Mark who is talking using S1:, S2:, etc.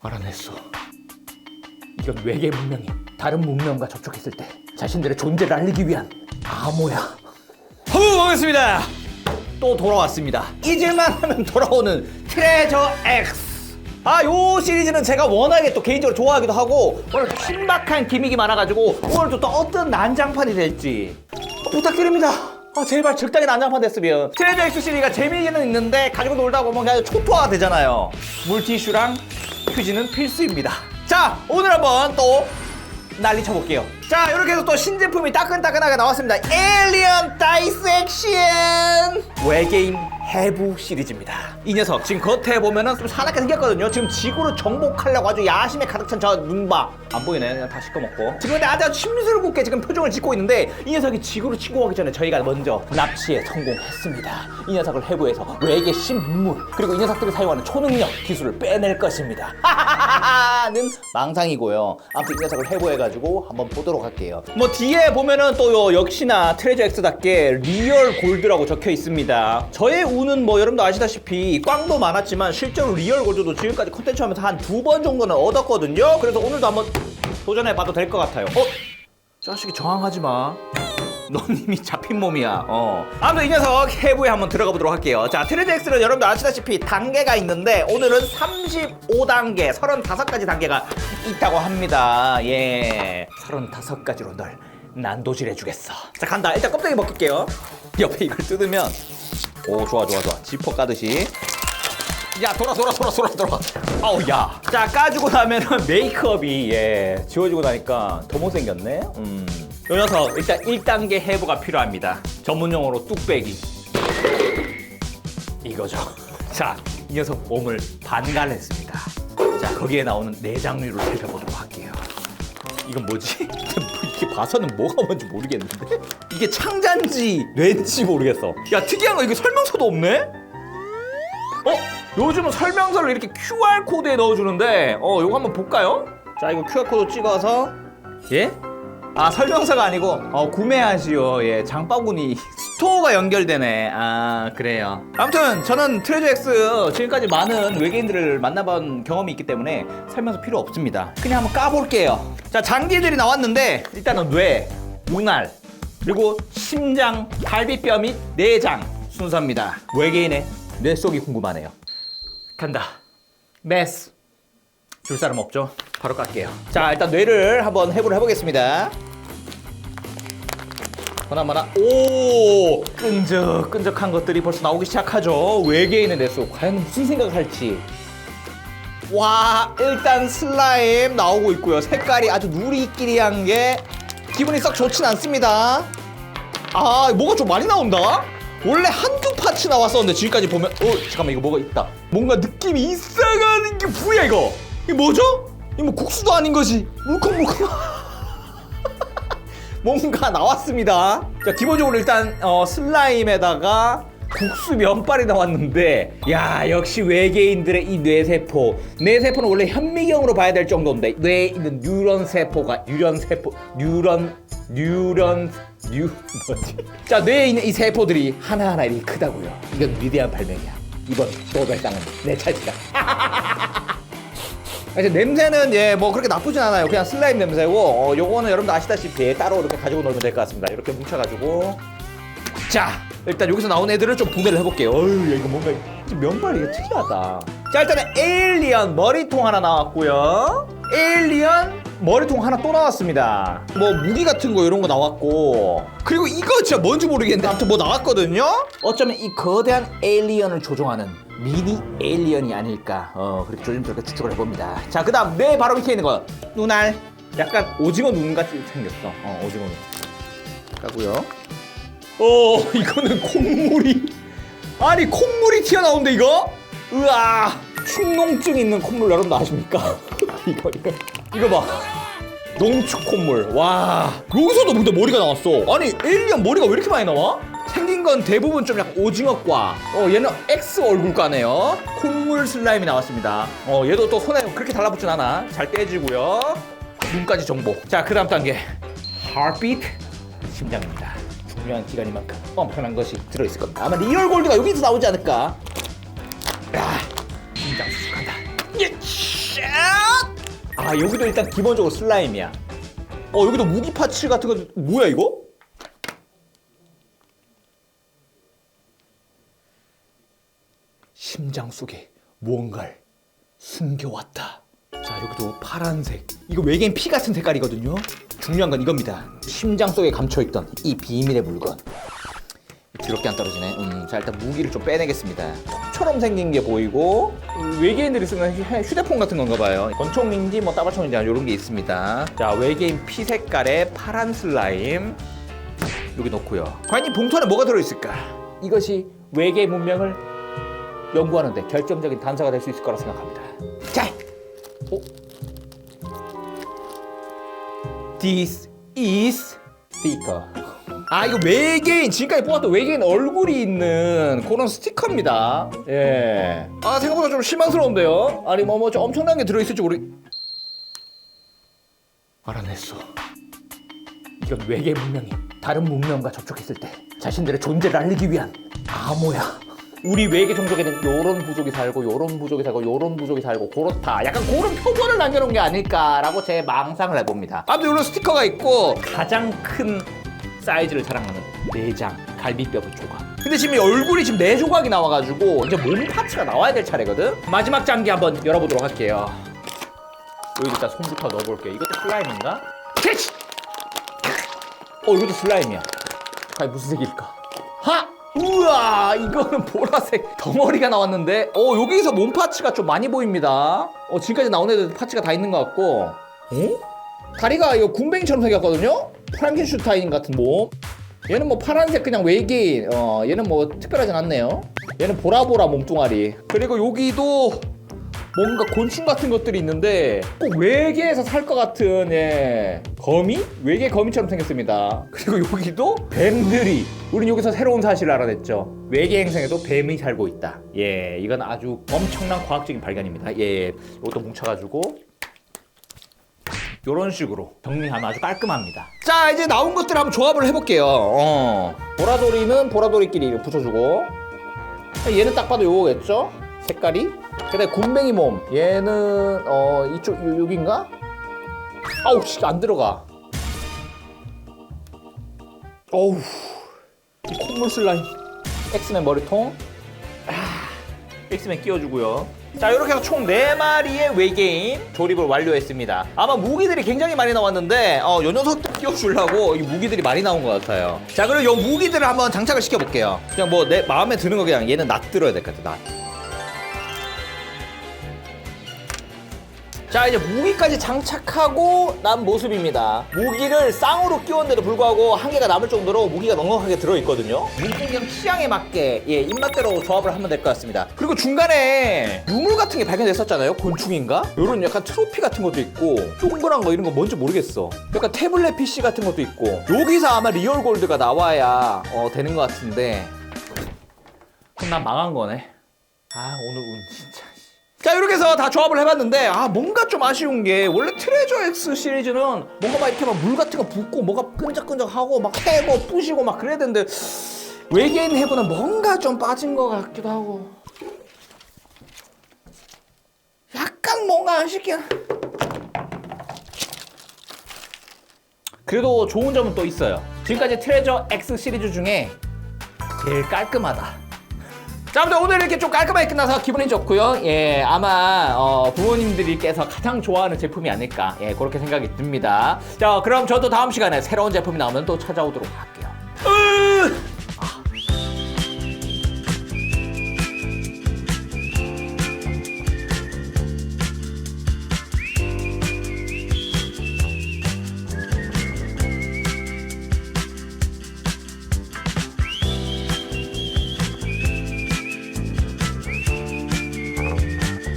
S1: 알아냈어. 이건 외계 문명이 다른 문명과 접촉했을 때 자신들의 존재를 알리기 위한 암호야. 후 반갑습니다. 또 돌아왔습니다. 잊을만 하면 돌아오는 트레저 X. 아, 요 시리즈는 제가 워낙에 또 개인적으로 좋아하기도 하고 오늘 신박한 기믹이 많아가지고 오늘도 또 어떤 난장판이 될지 부탁드립니다. 아, 제발 적당히 난장판 됐으면 트레저 X 시리즈가 재미는 있는데 가지고 놀다 보면 그냥 초토화가 되잖아요. 물티슈랑 휴지는 필수입니다. 자, 오늘 한번 또 난리 쳐볼게요. 자, 이렇게 해서 또 신제품이 따끈따끈하게 나왔습니다. 에일리언 다이섹션 외계인 해부 시리즈입니다. 이 녀석 지금 겉에 보면은 좀 사납게 생겼거든요. 지금 지구를 정복하려고 아주 야심에 가득 찬 저 눈봐 안 보이네. 그냥 다 시꺼먹고. 지금 근데 아주 심술궂게 지금 표정을 짓고 있는데 이 녀석이 지구를 침공하기 전에 저희가 먼저 납치에 성공했습니다. 이 녀석을 해부해서 외계 신문 그리고 이 녀석들이 사용하는 초능력 기술을 빼낼 것입니다. 하하하하는 망상이고요. 아무튼 이 녀석을 해부해가지고 한번 보도록 할게요. 뭐 뒤에 보면은 또 요 역시나 트레저 X답게 리얼 골드라고 적혀 있습니다. 저의 운은 뭐 여러분도 아시다시피 꽝도 많았지만 실제로 리얼 골드도 지금까지 컨텐츠 하면서 한 두 번 정도는 얻었거든요. 그래서 오늘도 한번 도전해봐도 될 것 같아요. 어? 자식이 저항하지 마. 넌 이미 잡힌 몸이야. 어. 아무튼 이 녀석 해부에 한번 들어가 보도록 할게요. 자, 트레드 X는 여러분들 아시다시피 단계가 있는데 오늘은 35단계, 35가지 단계가 있다고 합니다. 예. 35가지로 널 난도질 해 주겠어. 자, 간다. 일단 껍데기 벗길게요. 옆에 이걸 뜯으면 오, 좋아, 좋아, 좋아. 지퍼 까듯이. 야 돌아 돌아 돌아 돌아 돌아. 아우 야자 까주고 나면은 메이크업이 예 지워지고 나니까 더 못생겼네. 음 요 녀석 일단 1단계 해부가 필요합니다. 전문용어로 뚝배기. 이거죠. 자이 녀석 몸을 반갈했습니다. 자 거기에 나오는 내장류를 살펴보도록 할게요 이건 뭐지? 이게 봐서는 뭐가 뭔지 모르겠는데 이게 창자인지 뇌인지 모르겠어 야 특이한 거 이거 설명서도 없네? 어? 요즘은 설명서를 이렇게 QR코드에 넣어주는데 어 요거 한번 볼까요? 자 이거 QR코드 찍어서 예? 아 설명서가 아니고 어 구매하시오. 예 장바구니 스토어가 연결되네. 아 그래요. 아무튼 저는 트레저 X 지금까지 많은 외계인들을 만나본 경험이 있기 때문에 설명서 필요 없습니다. 그냥 한번 까볼게요. 자 장기들이 나왔는데 일단은 뇌, 눈알 그리고 심장, 갈비뼈 및 내장 순서입니다. 외계인의 뇌 속이 궁금하네요. 간다. 메스. 줄 사람 없죠? 바로 깎게요. 자 일단 뇌를 한번 해부를 해보겠습니다 하나마나 오! 끈적끈적한 것들이 벌써 나오기 시작하죠. 외계인의 뇌속 과연 무슨 생각을 할지. 와 일단 슬라임 나오고 있고요. 색깔이 아주 누리끼리한 게 기분이 썩 좋진 않습니다. 아 뭐가 좀 많이 나온다? 원래 한두 파츠 나왔었는데 지금까지 보면 어 잠깐만 이거 뭐가 있다. 뭔가 느낌이 이상한 게 뭐야 이거. 이게 뭐죠? 이거 뭐 국수도 아닌 거지. 물컹물컹 뭔가 나왔습니다. 자, 기본적으로 일단 어, 슬라임에다가 국수 면발이 나왔는데 야 역시 외계인들의 이 뇌세포. 뇌세포는 원래 현미경으로 봐야 될 정도인데 뇌에 있는 뉴런 세포가 뉴런 세포 뉴런 뉴런 뉴 뭐지? 자 뇌에 있는 이 세포들이 하나하나 이렇게 크다고요. 이건 위대한 발명이야. 이번 노벨상은 내 차지다 사실 냄새는 예 뭐 그렇게 나쁘진 않아요. 그냥 슬라임 냄새고 어, 요거는 여러분들 아시다시피 따로 이렇게 가지고 놀면 될 것 같습니다. 이렇게 뭉쳐가지고 자 일단 여기서 나온 애들을 좀 분해를 해볼게요. 야, 이거 뭔가 좀 면발이 이거 특이하다. 자 일단은 에일리언 머리통 하나 나왔고요. 에일리언 머리통 하나 또 나왔습니다. 뭐 무기 같은 거 이런 거 나왔고 그리고 이거 진짜 뭔지 모르겠는데 아무튼 뭐 나왔거든요. 어쩌면 이 거대한 에일리언을 조종하는 미니 에일리언이 아닐까 어 그렇게 조심스럽게 추측을 해봅니다. 자 그 다음 내 바로 밑에 있는 거 눈알 약간 오징어 눈 같이 생겼어. 어 오징어 눈. 까고요. 어 이거는 콧물이 아니 콧물이 튀어나오는데 이거? 으아 축농증 있는 콧물 여러분 아십니까? 이거 이거 이거 봐 농축 콧물 와 여기서도 근데 머리가 나왔어 아니 에일리언 머리가 왜 이렇게 많이 나와? 생긴 건 대부분 좀 약간 오징어과. 어 얘는 X 얼굴과네요. 콧물 슬라임이 나왔습니다. 어 얘도 또 손에 그렇게 달라붙진 않아. 잘 떼지고요. 눈까지 정보. 자그 다음 단계. Heartbeat 심장입니다. 중요한 기관이만큼 엄청난 것이 들어있을 겁니다. 아마 리얼 골드가 여기서 나오지 않을까. 야 심장 수축한다. 아 여기도 일단 기본적으로 슬라임이야. 어 여기도 무기 파츠 같은 거 뭐야 이거? 심장 속에 무언가를 숨겨왔다. 자 여기도 파란색. 이거 외계인 피 같은 색깔이거든요. 중요한 건 이겁니다. 심장 속에 감춰있던 이 비밀의 물건. 드럽게 안 떨어지네. 음, 자 일단 무기를 좀 빼내겠습니다. 톡처럼 생긴 게 보이고 외계인들이 쓰는 휴- 휴대폰 같은 건가 봐요. 권총인지 뭐 따발총인지 이런 게 있습니다. 자 외계인 피 색깔의 파란 슬라임 여기 놓고요. 과연 이 봉투 안에 뭐가 들어있을까? 이것이 외계 문명을 연구하는데 결정적인 단서가 될 수 있을 거라 생각합니다. 자, 어? This is sticker. 아 이거 외계인 지금까지 뽑았던 외계인 얼굴이 있는 그런 스티커입니다. 예. 아 생각보다 좀 실망스러운데요. 아니 뭐뭐좀 엄청난 게 들어있을지 모르. 알아냈어. 이건 외계 문명이 다른 문명과 접촉했을 때 자신들의 존재를 알리기 위한 암호야. 우리 외계 종족에는 요런 부족이 살고 요런 부족이 살고 요런 부족이 살고 그렇다. 약간 그런 표본을 남겨놓은 게 아닐까라고 제 망상을 해봅니다. 아무튼 이런 스티커가 있고 가장 큰 사이즈를 자랑하는 내장, 갈비뼈 조각. 근데 지금 이 얼굴이 지금 네 조각이 나와가지고 이제 몸 파츠가 나와야 될 차례거든. 마지막 장기 한번 열어보도록 할게요. 여기 일단 손부터 넣어볼게요. 이것도 슬라임인가? 캐치! 어 이것도 슬라임이야. 과연 무슨 색일까? 하! 우와 이거는 보라색 덩어리가 나왔는데 어 여기서 몸 파츠가 좀 많이 보입니다. 어 지금까지 나온 애들 파츠가 다 있는 것 같고 어? 다리가 이거 군뱅이처럼 생겼거든요? 프랑켄슈타인 같은 몸. 얘는 뭐 파란색 그냥 외계인. 어, 얘는 뭐 특별하진 않네요. 얘는 보라보라 몸뚱아리. 그리고 여기도 뭔가 곤충 같은 것들이 있는데 꼭 외계에서 살 것 같은 예 거미? 외계 거미처럼 생겼습니다. 그리고 여기도 뱀들이 우린 여기서 새로운 사실을 알아냈죠. 외계 행성에도 뱀이 살고 있다. 예, 이건 아주 엄청난 과학적인 발견입니다. 예, 이것도 뭉쳐가지고 이런 식으로 정리하면 아주 깔끔합니다. 자, 이제 나온 것들 한번 조합을 해볼게요. 어. 보라돌이는 보라돌이끼리 붙여주고 얘는 딱 봐도 요거겠죠? 색깔이. 그다음에 곰뱅이 몸. 얘는 어 이쪽 요, 여긴가? 아우 씨, 안 들어가. 어우. 이 콧물 슬라임. 엑스맨 머리통. 아, 엑스맨 끼워주고요. 자 이렇게 해서 총 4마리의 외계인 조립을 완료했습니다 아마 무기들이 굉장히 많이 나왔는데 어, 요 녀석들 끼워주려고 이 무기들이 많이 나온 것 같아요 자 그럼 요 무기들을 한번 장착을 시켜볼게요 그냥 뭐 내 마음에 드는 거 그냥 얘는 낫 들어야 될 것 같아 낫 자 이제 무기까지 장착하고 난 모습입니다. 무기를 쌍으로 끼웠는데도 불구하고 한 개가 남을 정도로 무기가 넉넉하게 들어있거든요. 민중경 취향에 맞게 예 입맛대로 조합을 하면 될 것 같습니다. 그리고 중간에 유물 같은 게 발견됐었잖아요. 곤충인가? 요런 약간 트로피 같은 것도 있고 동그란 거 이런 거 뭔지 모르겠어. 약간 태블릿 PC 같은 것도 있고 여기서 아마 리얼 골드가 나와야 어, 되는 것 같은데. 그럼 난 망한 거네. 아 오늘 운 자 이렇게 해서 다 조합을 해봤는데 아 뭔가 좀 아쉬운 게 원래 트레저 X 시리즈는 뭔가 막 이렇게 막 물 같은 거 붓고 뭐가 끈적끈적하고 막 해고 부시고 막 그래야 되는데 외계인 해부는 뭔가 좀 빠진 것 같기도 하고. 약간 뭔가 아쉽긴 그래도 좋은 점은 또 있어요. 지금까지 트레저 X 시리즈 중에 제일 깔끔하다 자, 아무튼 오늘 이렇게 좀 깔끔하게 끝나서 기분이 좋고요. 예, 아마 어, 부모님들께서 가장 좋아하는 제품이 아닐까. 예, 그렇게 생각이 듭니다. 자, 그럼 저도 다음 시간에 새로운 제품이 나오면 또 찾아오도록 할게요.